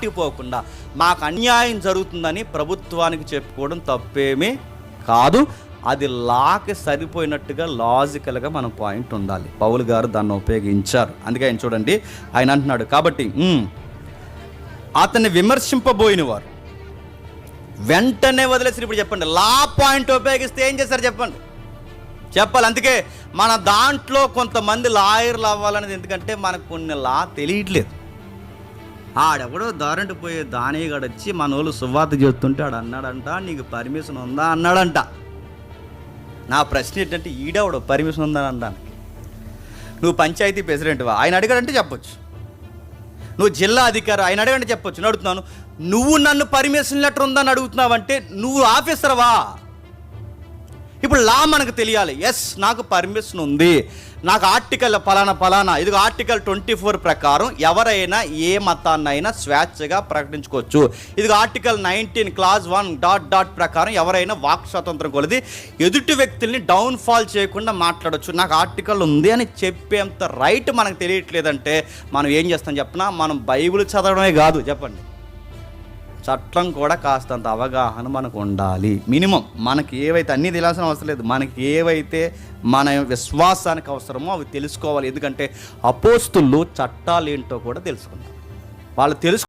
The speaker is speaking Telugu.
పట్టిపోకుండా మాకు అన్యాయం జరుగుతుందని ప్రభుత్వానికి చెప్పుకోవడం తప్పేమీ కాదు. అది లాకి సరిపోయినట్టుగా లాజికల్గా మన పాయింట్ ఉండాలి. పౌలు గారు దాన్ని ఉపయోగించారు. అందుకే ఆయన చూడండి ఆయన అంటున్నాడు కాబట్టి అతన్ని విమర్శింపబోయిన వారు. వెంటనే వదిలేసి ఇప్పుడు చెప్పండి. లా పాయింట్ ఉపయోగిస్తే ఏం చేస్తారు చెప్పండి. చెప్పాలి. అందుకే మన దాంట్లో కొంతమంది లాయర్లు అవ్వాలనేది ఎందుకంటే మనకు కొన్ని లా తెలియట్లేదు. ఆడెవడో దారంటి పోయే దానిగాడు వచ్చి మన వాళ్ళు సువార్త చెప్తుంటే ఆడు అన్నాడంట నీకు పర్మిషన్ ఉందా? అన్నాడంట. నా ప్రశ్న ఏంటంటే ఈడెవడో పర్మిషన్ ఉందా అనడానికి? నువ్వు పంచాయతీ ప్రెసిడెంట్వా ఆయన అడిగాడంటే చెప్పొచ్చు. నువ్వు జిల్లా అధికారి? ఆయన అడగండి చెప్పొచ్చు. నేను అడుగుతున్నాను నువ్వు నన్ను పర్మిషన్ లెటర్ ఉందని అడుగుతున్నావంటే నువ్వు ఆఫీసర్వా ఇప్పుడు లా మనకు తెలియాలి. ఎస్ నాకు పర్మిషన్ ఉంది. నాకు ఆర్టికల్ పలానా పలానా. ఇది ఆర్టికల్ ట్వంటీ ఫోర్ ప్రకారం ఎవరైనా ఏ మతాన్నైనా స్వేచ్ఛగా ప్రకటించుకోవచ్చు. ఇది article nineteen clause one dot dot ప్రకారం ఎవరైనా వాక్ స్వాతంత్రం కొలది ఎదుటి వ్యక్తుల్ని డౌన్ఫాల్ చేయకుండా మాట్లాడవచ్చు నాకు ఆర్టికల్ ఉంది అని చెప్పేంత రైట్ మనకు తెలియట్లేదంటే మనం ఏం చేస్తాం చెప్పినా? మనం బైబిల్ చదవడమే కాదు. చెప్పండి. చట్టం కూడా కాస్తంత అవగాహన మనకు ఉండాలి. మినిమం మనకి ఏవైతే అన్నీ తెలియాల్సిన అవసరం లేదు మనకి ఏవైతే మన విశ్వాసానికి అవసరమో అవి తెలుసుకోవాలి. ఎందుకంటే అపోస్తులు చట్టాలు ఏంటో కూడా తెలుసుకున్నారు వాళ్ళు తెలుసు